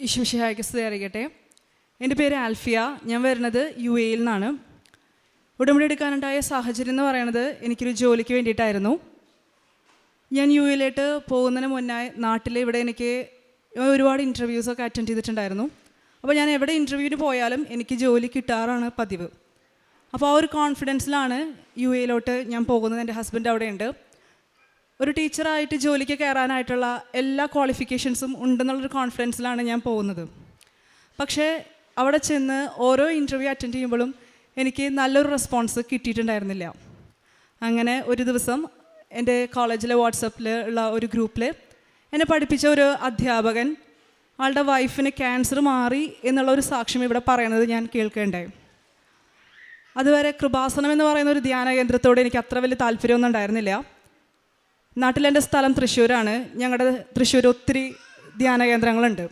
ഈശ്വശിഹായ്ക്ക് അറിയിക്കട്ടെ എന്റെ പേര് ആൽഫിയ. ഞാൻ വരുന്നത് യു എയിൽ നിന്നാണ്. ഉടമ്പടി എടുക്കാനുണ്ടായ സാഹചര്യം എന്ന് പറയുന്നത് എനിക്കൊരു ജോലിക്ക് വേണ്ടിയിട്ടായിരുന്നു. ഞാൻ യു എയിലേട്ട് പോകുന്നതിന് മുന്നേ നാട്ടിൽ ഇവിടെ എനിക്ക് ഒരുപാട് ഇന്റർവ്യൂസൊക്കെ അറ്റൻഡ് ചെയ്തിട്ടുണ്ടായിരുന്നു. അപ്പോൾ ഞാൻ എവിടെ ഇന്റർവ്യൂവിന് പോയാലും എനിക്ക് ജോലി കിട്ടാറാണ് പതിവ്. അപ്പോൾ ആ ഒരു കോൺഫിഡൻസിലാണ് യു എയിലോട്ട് ഞാൻ പോകുന്നത്. എന്റെ ഹസ്ബൻഡ് അവിടെയുണ്ട്. ഒരു ടീച്ചറായിട്ട് ജോലിക്ക് കയറാനായിട്ടുള്ള എല്ലാ ക്വാളിഫിക്കേഷൻസും ഉണ്ടെന്നുള്ളൊരു കോൺഫിഡൻസിലാണ് ഞാൻ പോകുന്നത്. പക്ഷേ അവിടെ ചെന്ന് ഓരോ ഇന്റർവ്യൂ അറ്റൻഡ് ചെയ്യുമ്പോഴും എനിക്ക് നല്ലൊരു റെസ്പോൺസ് കിട്ടിയിട്ടുണ്ടായിരുന്നില്ല. അങ്ങനെ ഒരു ദിവസം എന്റെ കോളേജിലെ വാട്സപ്പിൽ ഉള്ള ഒരു ഗ്രൂപ്പിൽ എന്നെ പഠിപ്പിച്ച ഒരു അധ്യാപകൻ ആളുടെ വൈഫിന് ക്യാൻസർ മാറി എന്നുള്ള ഒരു സാക്ഷ്യം ഇവിടെ പറയുന്നത് ഞാൻ കേൾക്കേണ്ടായി അതുവരെ കൃപാസനം എന്ന് പറയുന്ന ഒരു ധ്യാന കേന്ദ്രത്തോട് എനിക്ക് അത്ര വലിയ താല്പര്യമൊന്നും ഉണ്ടായിരുന്നില്ല. നാട്ടിലെന്റെ സ്ഥലം തൃശ്ശൂരാണ്. ഞങ്ങളുടെ തൃശ്ശൂർ ഒത്തിരി ധ്യാന കേന്ദ്രങ്ങളുണ്ട്.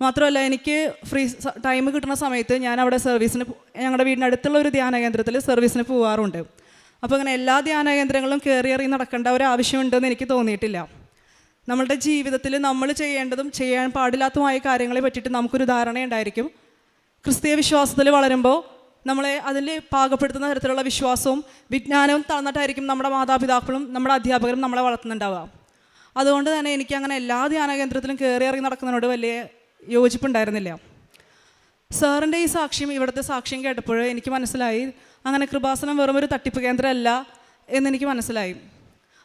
മാത്രമല്ല എനിക്ക് ഫ്രീ ടൈം കിട്ടുന്ന സമയത്ത് ഞാൻ അവിടെ സർവീസിന് ഞങ്ങളുടെ വീടിന്റെ അടുത്തുള്ള ഒരു ധ്യാന കേന്ദ്രത്തിൽ സർവീസിന് പോവാറുണ്ട്. അപ്പോൾ അങ്ങനെ എല്ലാ ധ്യാന കേന്ദ്രങ്ങളും കയറി ഇറങ്ങി നടക്കേണ്ട ഒരു ആവശ്യമുണ്ടെന്ന് എനിക്ക് തോന്നിയിട്ടില്ല. നമ്മളുടെ ജീവിതത്തിൽ നമ്മൾ ചെയ്യേണ്ടതും ചെയ്യാൻ പാടില്ലാത്തതുമായ കാര്യങ്ങളെ പറ്റിയിട്ട് നമുക്കൊരു ധാരണയുണ്ടായിരിക്കും. ക്രിസ്തീയ വിശ്വാസത്തിൽ വളരുമ്പോൾ നമ്മളെ അതിൽ പാകപ്പെടുത്തുന്ന തരത്തിലുള്ള വിശ്വാസവും വിജ്ഞാനവും തന്നിട്ടായിരിക്കും നമ്മുടെ മാതാപിതാക്കളും നമ്മുടെ അധ്യാപകരും നമ്മളെ വളർത്തുന്നുണ്ടാവുക. അതുകൊണ്ട് തന്നെ എനിക്ക് അങ്ങനെ എല്ലാ ധ്യാന കേന്ദ്രത്തിലും കയറി ഇറങ്ങി നടക്കുന്നതിനോട് വലിയ യോജിപ്പുണ്ടായിരുന്നില്ല. സാറിന്റെ ഈ സാക്ഷ്യം ഇവിടുത്തെ സാക്ഷ്യം കേട്ടപ്പോൾ എനിക്ക് മനസ്സിലായി അങ്ങനെ കൃപാസനം വെറും ഒരു തട്ടിപ്പ് കേന്ദ്രമല്ല എന്നെനിക്ക് മനസ്സിലായി.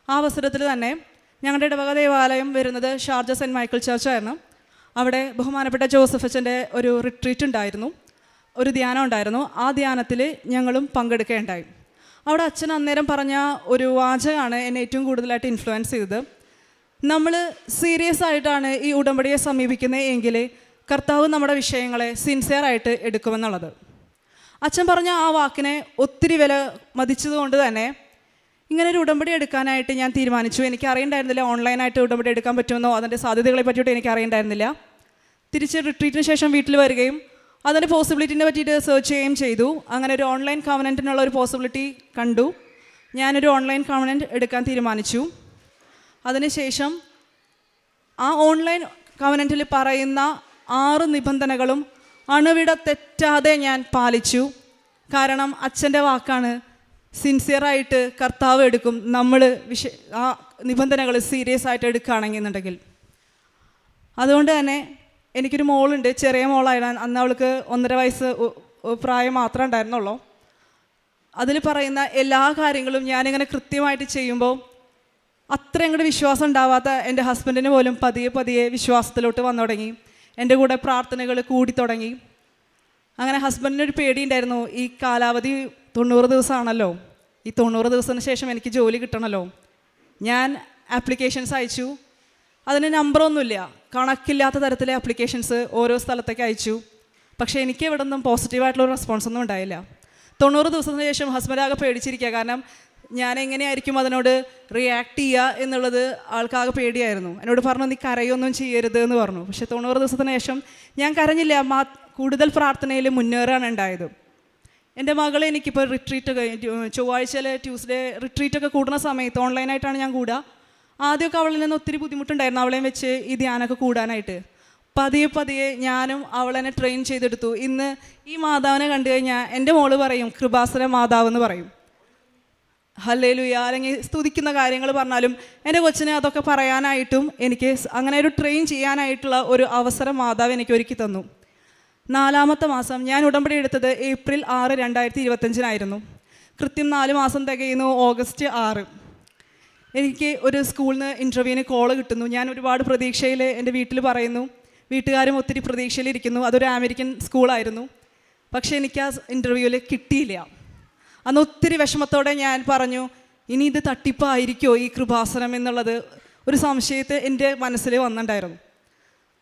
ആ അവസരത്തിൽ തന്നെ ഞങ്ങളുടെ ഇടവക ദേവാലയം വരുന്നത് ഷാർജ സെന്റ് മൈക്കിൾ ചർച്ചായിരുന്നു. അവിടെ ബഹുമാനപ്പെട്ട ജോസഫ് അച്ഛന്റെ ഒരു റിട്രീറ്റ് ഉണ്ടായിരുന്നു. ഒരു ധ്യാനം ഉണ്ടായിരുന്നു. ആ ധ്യാനത്തിൽ ഞങ്ങളും പങ്കെടുക്കുകയുണ്ടായി. അവിടെ അച്ഛൻ അന്നേരം പറഞ്ഞ ഒരു വാചകമാണ് എന്നെ ഏറ്റവും കൂടുതലായിട്ട് ഇൻഫ്ലുവൻസ് ചെയ്തത്. നമ്മൾ സീരിയസ് ആയിട്ടാണ് ഈ ഉടമ്പടിയെ സമീപിക്കുന്നത് എങ്കിൽ കർത്താവ് നമ്മുടെ വിഷയങ്ങളെ സിൻസിയർ ആയിട്ട് എടുക്കുമെന്നുള്ളത്. അച്ഛൻ പറഞ്ഞ ആ വാക്കിനെ ഒത്തിരി വില മതിച്ചതുകൊണ്ട് തന്നെ ഇങ്ങനൊരു ഉടമ്പടി എടുക്കാനായിട്ട് ഞാൻ തീരുമാനിച്ചു. എനിക്ക് അറിയണ്ടായിരുന്നില്ല ഓൺലൈനായിട്ട് ഉടമ്പടി എടുക്കാൻ പറ്റുമെന്നോ അതിന്റെ സാധ്യതകളെ പറ്റിയിട്ട് എനിക്ക് അറിയണ്ടായിരുന്നില്ല. തിരിച്ച് റിട്രീറ്റിന് ശേഷം വീട്ടിൽ വരികയും അതിന്റെ പോസിബിലിറ്റിനെ പറ്റിയിട്ട് സെർച്ച് ചെയ്യുകയും ചെയ്തു. അങ്ങനെ ഒരു ഓൺലൈൻ കവനന്റിനുള്ള ഒരു പോസിബിലിറ്റി കണ്ടു. ഞാനൊരു ഓൺലൈൻ കവനന്റ് എടുക്കാൻ തീരുമാനിച്ചു. അതിനുശേഷം ആ ഓൺലൈൻ കവനന്റിൽ പറയുന്ന ആറ് നിബന്ധനകളും അണുവിട തെറ്റാതെ ഞാൻ പാലിച്ചു. കാരണം അച്ഛന്റെ വാക്കാണ് സിൻസിയറായിട്ട് കർത്താവ് എടുക്കും. നമ്മൾ വിഷ ആ നിബന്ധനകൾ സീരിയസ് ആയിട്ട് എടുക്കുകയാണെന്നുണ്ടെങ്കിൽ. അതുകൊണ്ട് തന്നെ എനിക്കൊരു മോളുണ്ട് ചെറിയ മോളായിരുന്നു അന്ന് അവൾക്ക് ഒന്നര വയസ്സ് പ്രായം മാത്രമേ ഉണ്ടായിരുന്നുള്ളൂ. അതിൽ പറയുന്ന എല്ലാ കാര്യങ്ങളും ഞാനിങ്ങനെ കൃത്യമായിട്ട് ചെയ്യുമ്പോൾ അത്ര അങ്ങോട്ട് വിശ്വാസം ഉണ്ടാവാത്ത എന്റെ ഹസ്ബൻഡിന് പോലും പതിയെ പതിയെ വിശ്വാസത്തിലോട്ട് വന്നു തുടങ്ങി. എന്റെ കൂടെ പ്രാർത്ഥനകൾ കൂടി തുടങ്ങി. അങ്ങനെ ഹസ്ബൻഡിനൊരു പേടിയുണ്ടായിരുന്നു ഈ കാലാവധി തൊണ്ണൂറ് ദിവസമാണല്ലോ. ഈ തൊണ്ണൂറ് ദിവസത്തിന് ശേഷം എനിക്ക് ജോലി കിട്ടണമല്ലോ ഞാൻ ആപ്ലിക്കേഷൻസ് അയച്ചു. അതിന് നമ്പറൊന്നുമില്ല. കണക്കില്ലാത്ത തരത്തിലെ ആപ്ലിക്കേഷൻസ് ഓരോ സ്ഥലത്തേക്ക് അയച്ചു. പക്ഷേ എനിക്ക് ഇവിടെ നിന്നും പോസിറ്റീവായിട്ടുള്ള റെസ്പോൺസ് ഒന്നും ഉണ്ടായില്ല. തൊണ്ണൂറ് ദിവസത്തിന് ശേഷം ഹസ്ബൻഡ് ആകെ പേടിച്ചിരിക്കുക. കാരണം ഞാൻ എങ്ങനെയായിരിക്കും അതിനോട് റിയാക്ട് ചെയ്യുക എന്നുള്ളത് ആൾക്കാകെ പേടിയായിരുന്നു. എന്നോട് പറഞ്ഞു നീ കരയൊന്നും ചെയ്യരുത് എന്ന് പറഞ്ഞു. പക്ഷേ തൊണ്ണൂറ് ദിവസത്തിന് ശേഷം ഞാൻ കരഞ്ഞില്ല. മാ കൂടുതൽ പ്രാർത്ഥനയിൽ മുന്നേറാണ് ഉണ്ടായത്. എന്റെ മകളെ എനിക്കിപ്പോൾ റിട്രീറ്റ് ചൊവ്വാഴ്ചയിലെ ട്യൂസ്ഡേ റിട്രീറ്റൊക്കെ കൂടുന്ന സമയത്ത് ഓൺലൈനായിട്ടാണ് ഞാൻ കൂടുക. ആദ്യമൊക്കെ അവളിൽ നിന്ന് ഒത്തിരി ബുദ്ധിമുട്ടുണ്ടായിരുന്നു അവളെയും വെച്ച് ഈ ധ്യാനമൊക്കെ കൂടാനായിട്ട്. പതിയെ പതിയെ ഞാനും അവളെന്നെ ട്രെയിൻ ചെയ്തെടുത്തു. ഇന്ന് ഈ മാതാവിനെ കണ്ടു കഴിഞ്ഞാൽ എന്റെ മോൾ പറയും കൃപാസന മാതാവ് എന്ന് പറയും. ഹല്ലേലുയ. അല്ലെങ്കിൽ സ്തുതിക്കുന്ന കാര്യങ്ങൾ പറഞ്ഞാലും എന്റെ കൊച്ചിനെ അതൊക്കെ പറയാനായിട്ടും എനിക്ക് അങ്ങനെ ഒരു ട്രെയിൻ ചെയ്യാനായിട്ടുള്ള ഒരു അവസരം മാതാവ് എനിക്ക് ഒരുക്കി തന്നു. നാലാമത്തെ മാസം ഞാൻ ഉടമ്പടി എടുത്തത് ഏപ്രിൽ ആറ് രണ്ടായിരത്തി ഇരുപത്തഞ്ചിനായിരുന്നു കൃത്യം നാല് മാസം തികയുന്നു ഓഗസ്റ്റ് ആറ്. എനിക്ക് ഒരു സ്കൂളിൽ നിന്ന് ഇന്റർവ്യൂവിന് കോൾ കിട്ടുന്നു. ഞാൻ ഒരുപാട് പ്രതീക്ഷയിൽ എന്റെ വീട്ടിൽ പറയുന്നു. വീട്ടുകാരും ഒത്തിരി പ്രതീക്ഷയിലിരിക്കുന്നു അതൊരു അമേരിക്കൻ സ്കൂളായിരുന്നു പക്ഷേ എനിക്ക് ആ ഇന്റർവ്യൂവിൽ കിട്ടിയില്ല. അന്ന് ഒത്തിരി വിഷമത്തോടെ ഞാൻ പറഞ്ഞു ഇനി ഇത് തട്ടിപ്പായിരിക്കുമോ ഈ കൃപാസനം? എന്നുള്ളത് ഒരു സംശയത്തെ എന്റെ മനസ്സിൽ വന്നിട്ടുണ്ടായിരുന്നു.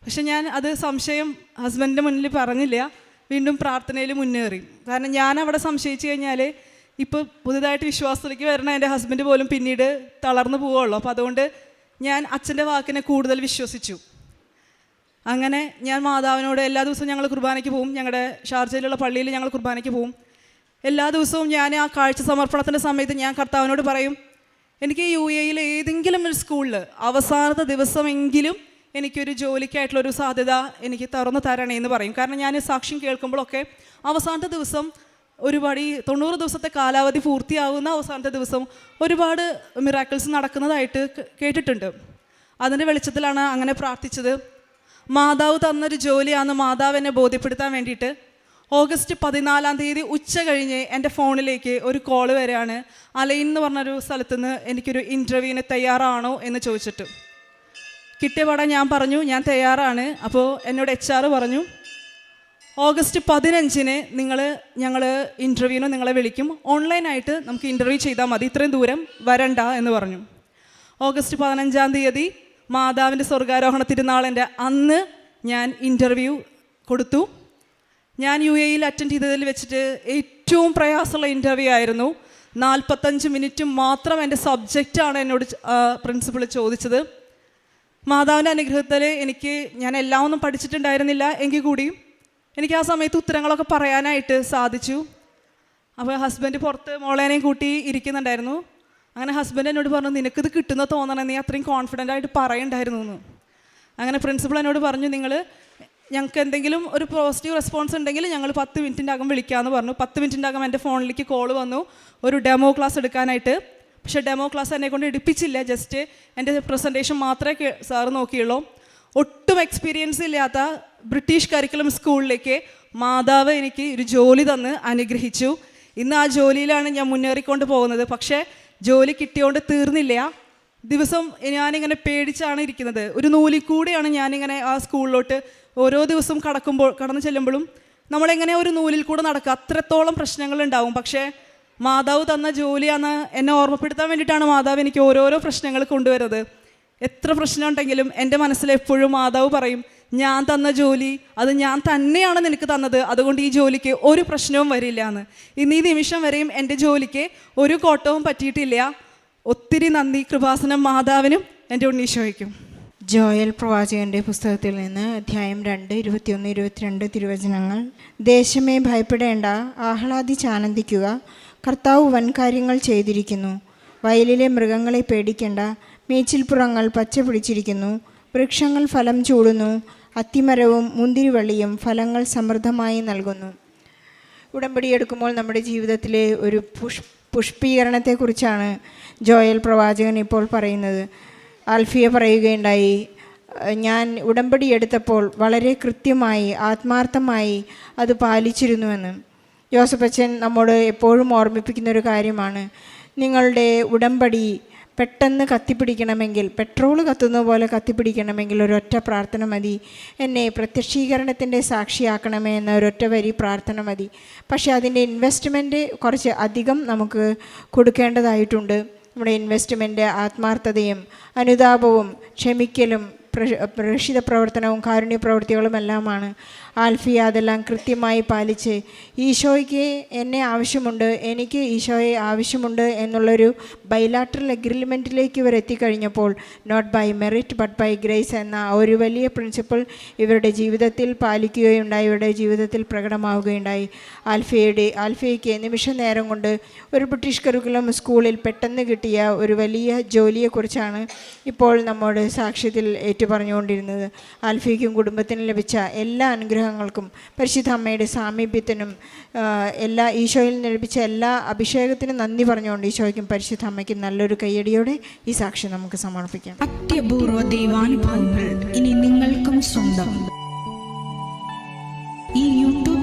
പക്ഷെ ഞാൻ അത് സംശയം ഹസ്ബൻഡിന്റെ മുന്നിൽ പറഞ്ഞില്ല. വീണ്ടും പ്രാർത്ഥനയിൽ മുന്നേറി. കാരണം ഞാൻ അവിടെ സംശയിച്ചു കഴിഞ്ഞാൽ ഇപ്പോൾ പുതുതായിട്ട് വിശ്വാസത്തിലേക്ക് വരണ എന്റെ ഹസ്ബൻഡ് പോലും പിന്നീട് തളർന്നു പോവുള്ളൂ അപ്പോൾ അതുകൊണ്ട് ഞാൻ അച്ഛന്റെ വാക്കിനെ കൂടുതൽ വിശ്വസിച്ചു. അങ്ങനെ ഞാൻ മാതാവിനോട് എല്ലാ ദിവസവും ഞങ്ങൾ കുർബാനയ്ക്ക് പോവും. ഞങ്ങളുടെ ഷാർജയിലുള്ള പള്ളിയിൽ ഞങ്ങൾ കുർബാനയ്ക്ക് പോവും. എല്ലാ ദിവസവും ഞാൻ ആ കാഴ്ച സമർപ്പണത്തിന്റെ സമയത്ത് ഞാൻ കർത്താവിനോട് പറയും എനിക്ക് യു എയിൽ ഏതെങ്കിലും ഒരു സ്കൂളിൽ അവസാനത്തെ ദിവസമെങ്കിലും എനിക്കൊരു ജോലിക്കായിട്ടുള്ളൊരു സാധ്യത എനിക്ക് തുറന്നു തരണേ എന്ന് പറയും. കാരണം ഞാൻ സാക്ഷ്യം കേൾക്കുമ്പോഴൊക്കെ അവസാനത്തെ ദിവസം ഒരുപാട് ഈ തൊണ്ണൂറ് ദിവസത്തെ കാലാവധി പൂർത്തിയാവുന്ന അവസാനത്തെ ദിവസം ഒരുപാട് മിറാക്കിൾസ് നടക്കുന്നതായിട്ട് കേട്ടിട്ടുണ്ട്. അതിന്റെ വെളിച്ചത്തിലാണ് അങ്ങനെ പ്രാർത്ഥിച്ചത്. മാതാവ് തന്നൊരു ജോലിയാണ് മാതാവ് എന്നെ ബോധ്യപ്പെടുത്താൻ വേണ്ടിയിട്ട്. ഓഗസ്റ്റ് പതിനാലാം തീയതി ഉച്ച കഴിഞ്ഞ് എന്റെ ഫോണിലേക്ക് ഒരു കോൾ വരികയാണ്. അലൈൻ എന്ന് പറഞ്ഞൊരു സ്ഥലത്ത് നിന്ന് എനിക്കൊരു ഇന്റർവ്യൂവിന് തയ്യാറാണോ എന്ന് ചോദിച്ചിട്ട്. കിട്ടിയ ഞാൻ പറഞ്ഞു ഞാൻ തയ്യാറാണ്. അപ്പോൾ എന്നോട് എച്ച് ആർ പറഞ്ഞു ഓഗസ്റ്റ് പതിനഞ്ചിന് നിങ്ങൾ ഞങ്ങൾ ഇന്റർവ്യൂവിന് നിങ്ങളെ വിളിക്കും. ഓൺലൈനായിട്ട് നമുക്ക് ഇന്റർവ്യൂ ചെയ്താൽ മതി. ഇത്രയും ദൂരം വരണ്ട എന്ന് പറഞ്ഞു. ഓഗസ്റ്റ് പതിനഞ്ചാം തീയതി മാതാവിന്റെ സ്വർഗാരോഹണ തിരുനാളിന്റെ അന്ന് ഞാൻ ഇന്റർവ്യൂ കൊടുത്തു. ഞാൻ യു എയിൽ അറ്റൻഡ് ചെയ്തതിൽ വെച്ചിട്ട് ഏറ്റവും പ്രയാസമുള്ള ഇന്റർവ്യൂ ആയിരുന്നു. നാൽപ്പത്തഞ്ച് മിനിറ്റ് മാത്രം എന്റെ സബ്ജക്റ്റാണ് എന്നോട് പ്രിൻസിപ്പൾ ചോദിച്ചത്. മാതാവിന്റെ അനുഗ്രഹത്തിൽ എനിക്ക് ഞാൻ എല്ലാം ഒന്നും പഠിച്ചിട്ടുണ്ടായിരുന്നില്ല. എങ്കിൽ കൂടിയും എനിക്ക് ആ സമയത്ത് ഉത്തരങ്ങളൊക്കെ പറയാനായിട്ട് സാധിച്ചു. അപ്പോൾ ഹസ്ബൻഡ് പുറത്ത് മോളേനെയും കൂട്ടി ഇരിക്കുന്നുണ്ടായിരുന്നു. അങ്ങനെ ഹസ്ബൻഡ് എന്നോട് പറഞ്ഞു നിനക്കിത് കിട്ടുന്ന തോന്നണം നീ അത്രയും കോൺഫിഡന്റ് ആയിട്ട് പറയണ്ടായിരുന്നു എന്ന് അങ്ങനെ പ്രിൻസിപ്പൾ എന്നോട് പറഞ്ഞു നിങ്ങൾ ഞങ്ങൾക്ക് എന്തെങ്കിലും ഒരു പോസിറ്റീവ് റെസ്പോൺസ് ഉണ്ടെങ്കിൽ ഞങ്ങൾ പത്ത് മിനിറ്റിന്റെ അകം വിളിക്കാമെന്ന് പറഞ്ഞു. പത്ത് മിനിറ്റിന്റെ അകം എന്റെ ഫോണിലേക്ക് കോൾ വന്നു. ഒരു ഡെമോ ക്ലാസ് എടുക്കാനായിട്ട്. പക്ഷേ ഡെമോ ക്ലാസ് എന്നെ കൊണ്ട് എടുപ്പിച്ചില്ല. ജസ്റ്റ് എന്റെ പ്രസന്റേഷൻ മാത്രമേ സാറ് നോക്കിയുള്ളൂ. ഒട്ടും എക്സ്പീരിയൻസ് ഇല്ലാത്ത ബ്രിട്ടീഷ് കരിക്കുലം സ്കൂളിലേക്ക് മാതാവ് എനിക്ക് ഒരു ജോലി തന്ന് അനുഗ്രഹിച്ചു. ഇന്ന് ആ ജോലിയിലാണ് ഞാൻ മുന്നേറിക്കൊണ്ട് പോകുന്നത്. പക്ഷേ ജോലി കിട്ടിയോണ്ട് തീർന്നില്ല. ദിവസം ഞാനിങ്ങനെ പേടിച്ചാണ് ഇരിക്കുന്നത്. ഒരു നൂലിൽ കൂടിയാണ് ഞാനിങ്ങനെ ആ സ്കൂളിലോട്ട് ഓരോ ദിവസം കടക്കുമ്പോൾ കടന്നു ചെല്ലുമ്പോഴും നമ്മളെങ്ങനെ ഒരു നൂലിൽ കൂടെ നടക്കുക? അത്രത്തോളം പ്രശ്നങ്ങൾ ഉണ്ടാവും പക്ഷേ മാതാവ് തന്ന ജോലിയാണ് എന്നെ ഓർമ്മപ്പെടുത്താൻ വേണ്ടിയിട്ടാണ് മാതാവ് എനിക്ക് ഓരോരോ പ്രശ്നങ്ങൾ കൊണ്ടുവരുന്നത്. എത്ര പ്രശ്നമുണ്ടെങ്കിലും എന്റെ മനസ്സിൽ എപ്പോഴും മാതാവ് പറയും ഞാൻ തന്ന ജോലി അത് ഞാൻ തന്നെയാണ് നിനക്ക് തന്നത് അതുകൊണ്ട് ഈ ജോലിക്ക് ഒരു പ്രശ്നവും വരില്ല എന്ന്. ഇന്ന് ഈ നിമിഷം വരെയും എന്റെ ജോലിക്ക് ഒരു കോട്ടവും പറ്റിയിട്ടില്ല. ഒത്തിരി നന്ദി. കൃപാസനം മാതാവിനും എന്റെ ഉണ്ണീശോയ്ക്കും. ജോയൽ പ്രവാചകന്റെ പുസ്തകത്തിൽ നിന്ന് അധ്യായം രണ്ട് ഇരുപത്തിയൊന്ന് ഇരുപത്തിരണ്ട് തിരുവചനങ്ങൾ. ദേശമേ ഭയപ്പെടേണ്ട. ആഹ്ലാദിച്ച് ആനന്ദിക്കുക കർത്താവ് വൻകാര്യങ്ങൾ ചെയ്തിരിക്കുന്നു. വയലിലെ മൃഗങ്ങളെ പേടിക്കേണ്ട. മേച്ചിൽപ്പുറങ്ങൾ പച്ച പിടിച്ചിരിക്കുന്നു. വൃക്ഷങ്ങൾ ഫലം ചൂടുന്നു. അത്തിമരവും മുന്തിരിവള്ളിയും ഫലങ്ങൾ സമൃദ്ധമായി നൽകുന്നു. ഉടമ്പടി എടുക്കുമ്പോൾ നമ്മുടെ ജീവിതത്തിലെ ഒരു പുഷ് പുഷ്പീകരണത്തെക്കുറിച്ചാണ് ജോയൽ പ്രവാചകൻ ഇപ്പോൾ പറയുന്നത്. ആൽഫിയ പറയുകയുണ്ടായി ഞാൻ ഉടമ്പടി എടുത്തപ്പോൾ വളരെ കൃത്യമായി ആത്മാർത്ഥമായി അത് പാലിച്ചിരുന്നുവെന്ന്. ജോസഫ് നമ്മോട് എപ്പോഴും ഓർമ്മിപ്പിക്കുന്ന ഒരു കാര്യമാണ്. നിങ്ങളുടെ ഉടമ്പടി പെട്ടെന്ന് കത്തിപ്പിടിക്കണമെങ്കിൽ പെട്രോൾ കത്തുന്ന പോലെ കത്തിപ്പിടിക്കണമെങ്കിൽ ഒരൊറ്റ പ്രാർത്ഥന മതി. എന്നെ പ്രത്യക്ഷീകരണത്തിന്റെ സാക്ഷിയാക്കണമേ എന്ന ഒരൊറ്റ വരി പ്രാർത്ഥന മതി. പക്ഷേ അതിന്റെ ഇൻവെസ്റ്റ്മെന്റ് കുറച്ച് അധികം നമുക്ക് കൊടുക്കേണ്ടതായിട്ടുണ്ട്. നമ്മുടെ ഇൻവെസ്റ്റ്മെന്റ് ആത്മാർത്ഥതയും അനുതാപവും ക്ഷമിക്കലും പ്രഷ- പ്രേക്ഷിത പ്രവർത്തനവും കാരുണ്യ പ്രവൃത്തികളും എല്ലാമാണ്. ആൽഫിയ അതെല്ലാം കൃത്യമായി പാലിച്ച് ഈശോയ്ക്ക് എന്നെ ആവശ്യമുണ്ട് എനിക്ക് ഈശോയെ ആവശ്യമുണ്ട് എന്നുള്ളൊരു ബൈലാട്രൽ അഗ്രിമെന്റിലേക്ക് ഇവർ എത്തിക്കഴിഞ്ഞപ്പോൾ not by merit but by grace എന്ന ഒരു വലിയ പ്രിൻസിപ്പിൾ ഇവരുടെ ജീവിതത്തിൽ പാലിക്കുകയുണ്ടായി ഇവരുടെ ജീവിതത്തിൽ പ്രകടമാവുകയുണ്ടായി. ആൽഫിയയുടെ ആൽഫിയയ്ക്ക് നിമിഷ നേരം കൊണ്ട് ഒരു ബ്രിട്ടീഷ് കറിക്കുലം സ്കൂളിൽ പെട്ടെന്ന് കിട്ടിയ ഒരു വലിയ ജോലിയെക്കുറിച്ചാണ് ഇപ്പോൾ നമ്മുടെ സാക്ഷ്യത്തിൽ ഏറ്റുപറഞ്ഞുകൊണ്ടിരുന്നത്. ആൽഫിക്കും കുടുംബത്തിനും ലഭിച്ച എല്ലാ അനുഗ്രഹങ്ങൾക്കും പരിശുദ്ധ അമ്മയുടെ സാമീപ്യത്തിനും എല്ലാ ഈശോയിൽ നിന്ന് ലഭിച്ച എല്ലാ അഭിഷേകത്തിനും നന്ദി പറഞ്ഞുകൊണ്ട് ഈശോയ്ക്കും പരിശുദ്ധ അമ്മയ്ക്കും നല്ലൊരു കയ്യടിയോടെ ഈ സാക്ഷി നമുക്ക് സമർപ്പിക്കാം. അത്യപൂർവ ദൈവാനുഭവങ്ങൾ ഇനി നിങ്ങൾക്കും സ്വന്തം. ഈ യൂട്യൂബ്